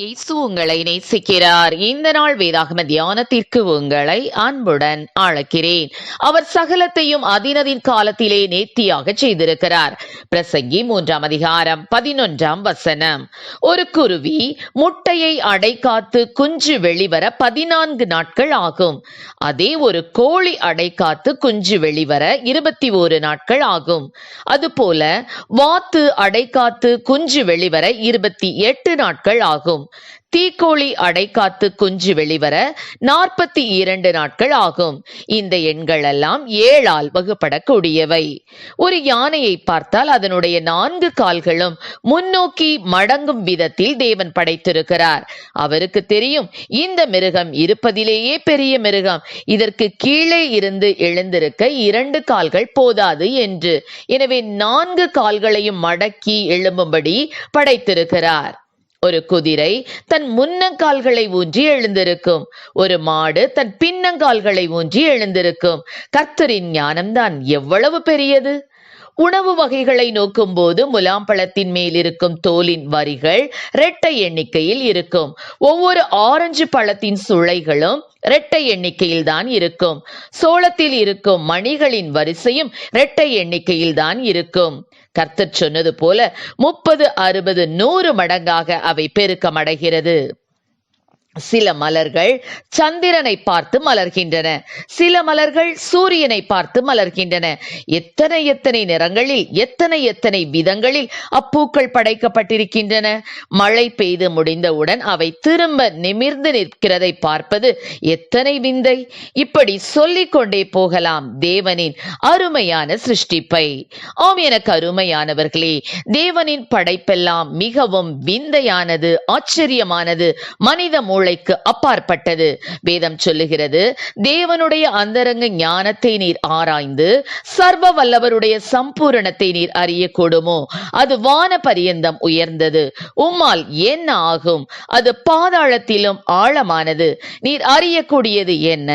இயேசு உங்களை நேசிக்கிறார். இந்த நாள் வேதாகம தியானத்திற்கு உங்களை அன்புடன் அழைக்கிறேன். அவர் சகலத்தையும் அதினதின் காலத்திலே நேர்த்தியாக செய்திருக்கிறார். பிரசங்கி மூன்றாம் அதிகாரம் பதினொன்றாம் வசனம். ஒரு குருவி முட்டையை அடைக்காத்து குஞ்சு வெளிவர பதினான்கு நாட்கள் ஆகும். அதே ஒரு கோழி அடைக்காத்து குஞ்சு வெளிவர இருபத்தி ஓரு நாட்கள் ஆகும். அதுபோல வாத்து அடைக்காத்து குஞ்சு வெளிவர இருபத்தி எட்டு நாட்கள் ஆகும். தீக்கோழி அடைக்காத்து குஞ்சு வெளிவர நாற்பத்தி இரண்டு நாட்கள் ஆகும். இந்த எண்கள் எல்லாம் ஏழால் வகுப்படக்கூடியவை. ஒரு யானையை பார்த்தால் அதனுடைய நான்கு கால்களும் முன்னோக்கி மடங்கும் விதத்தில் தேவன் படைத்திருக்கிறார். அவருக்கு தெரியும் இந்த மிருகம் இருப்பதிலேயே பெரிய மிருகம். இதற்கு கீழே இருந்து எழுந்திருக்க இரண்டு கால்கள் போதாது என்று. எனவே நான்கு கால்களையும் மடக்கி எழும்பும்படி படைத்திருக்கிறார். ஒரு குதிரை தன் முன்னங்கால்களை ஊன்றி எழுந்திருக்கும். ஒரு மாடு தன் பின்னங்கால்களை ஊன்றி எழுந்திருக்கும். கர்த்தரின் ஞானம்தான் எவ்வளவு பெரியது? உணவு வகைகளை நோக்கும்போது முலாம்பழத்தின் மேல் இருக்கும் தோலின் வரிகள் இரட்டை எண்ணிக்கையில் இருக்கும். ஒவ்வொரு ஆரஞ்சு பழத்தின் சுளைகளும் இரட்டை எண்ணிக்கையில் தான் இருக்கும். சோளத்தில் இருக்கும் மணிகளின் வரிசையும் இரட்டை எண்ணிக்கையில் தான் இருக்கும். கர்த்தர் சொன்னது போல முப்பது அறுபது நூறு மடங்காக அவை பெருக்கமடைகிறது. சில மலர்கள் சந்திரனை பார்த்து மலர்கின்றன. சில மலர்கள் சூரியனை பார்த்து மலர்கின்றன. எத்தனை எத்தனை நிறங்களில் எத்தனை எத்தனை விதங்களில் அப்பூக்கள் படைக்கப்பட்டிருக்கின்றன. மழை பெய்து முடிந்தவுடன் அவை திரும்ப நிமிர்ந்து நிற்கிறதை பார்ப்பது எத்தனை விந்தை. இப்படி சொல்லிக்கொண்டே போகலாம் தேவனின் அருமையான சிருஷ்டிப்பை. ஆம் எனக்கு அருமையானவர்களே தேவனின் படைப்பெல்லாம் மிகவும் விந்தையானது ஆச்சரியமானது. மனித மூளைக்கு அப்பாற்பட்டது. வேதம் சொல்லுகிறது தேவனுடைய அந்தரங்க ஞானத்தை நீர் ஆராய்ந்து சர்வ வல்லவருடைய சம்பூரணத்தை நீர் அறியக்கூடுமோ? அது வான பரியந்தம் உயர்ந்தது. உம்மால் என்ன ஆகும்? அது பாதாளத்திலும் ஆழமானது. நீர் அறியக்கூடியது என்ன?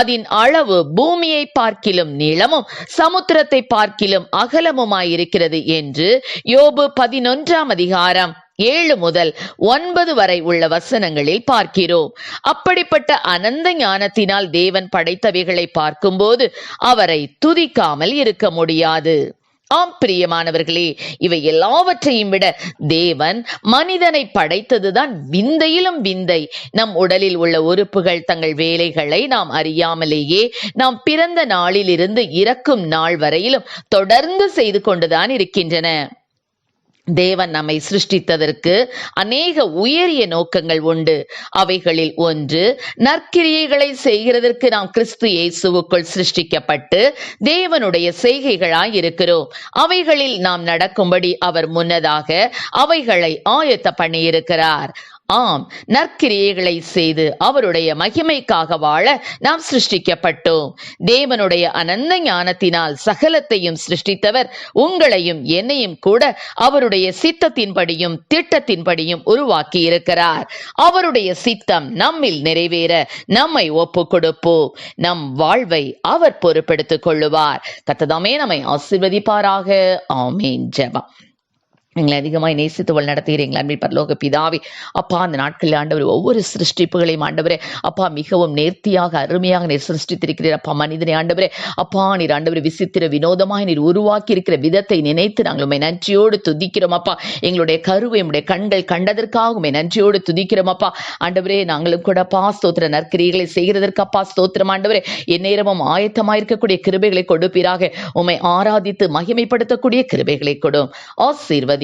அதன் அளவு பூமியை பார்க்கிலும் நீளமும் சமுத்திரத்தை பார்க்கிலும் அகலமுமாயிருக்கிறது என்று யோபு பதினொன்றாம் அதிகாரம். ஏழு முதல் ஒன்பது வரை உள்ள வசனங்களில் பார்க்கிறோம். அப்படிப்பட்ட அனந்த ஞானத்தினால் தேவன் படைத்தவைகளை பார்க்கும்போது அவரை துதிக்காமல் இருக்க முடியாது. ஆம் பிரியமானவர்களே இவை எல்லாவற்றையும் விட தேவன் மனிதனை படைத்ததுதான் விந்தையிலும் விந்தை. நம் உடலில் உள்ள உறுப்புகள் தங்கள் வேலைகளை நாம் அறியாமலேயே நாம் பிறந்த நாளிலிருந்து இறக்கும் நாள் வரையிலும் தொடர்ந்து செய்து கொண்டுதான் இருக்கின்றன. தேவன் நம்மை சிருஷ்டித்ததற்கு அநேக உயரிய நோக்கங்கள் உண்டு. அவைகளில் ஒன்று நற்கிரியைகளை செய்கிறதற்கு நாம் கிறிஸ்து இயேசுவுக்குள் சிருஷ்டிக்கப்பட்டு தேவனுடைய செய்கைகளாய் இருக்கிறோம் அவைகளில் நாம் நடக்கும்படி அவர் முன்னதாக அவைகளை ஆயத்த பண்ணியிருக்கிறார் ஆம் நற்கிரியைகளை செய்து அவருடைய மகிமைக்காக வாழ நாம் சிருஷ்டிக்கப்பட்டோம். தேவனுடைய அனந்த ஞானத்தினால் சகலத்தையும் சிருஷ்டித்தவர் உங்களையும் என்னையும் கூட அவருடைய சித்தத்தின்படியும் திட்டத்தின்படியும் உருவாக்கி இருக்கிறார் அவருடைய சித்தம் நம்மில் நிறைவேற நம்மை ஒப்பு கொடுப்போம். நம் வாழ்வை அவர் பொறுப்பெடுத்துக் கொள்ளுவார். கத்ததாமே நம்மை ஆசிர்வதிப்பாராக. ஆமீன். ஜபம். எங்களை அதிகமாக நேசித்து வழி நடத்துகிறீங்களா அன்பில் பரலோக பிதாவே அப்பா அந்த நாட்களில் ஆண்டவர் ஒவ்வொரு சிருஷ்டிப்புகளையும் ஆண்டவரே அப்பா மிகவும் நேர்த்தியாக அருமையாக நீர் சிருஷ்டித்திருக்கிறீர். அப்பா மனிதனை ஆண்டவரே அப்பா நீர் ஆண்டவர் விசித்திர வினோதமாய் நீர் உருவாக்கி இருக்கிற விதத்தை நினைத்து நாங்கள் உண்மை நன்றியோடு துதிக்கிறோம் அப்பா. எங்களுடைய கருவை உடைய கண்கள் கண்டதற்காக உண்மை நன்றியோடு துதிக்கிறோம் அப்பா. ஆண்டவரே நாங்களும் கூட அப்பா ஸ்தோத்திர நற்கிரிகளை செய்கிறதற்கு அப்பா ஸ்தோத்திரம் ஆண்டவரே எந்நேரமும் ஆயத்தமாயிருக்கக்கூடிய கிருபைகளை கொடுப்பீராக. உம்மை ஆராதித்து மகிமைப்படுத்தக்கூடிய கிருபைகளை கொடும். ஆசீர்வதி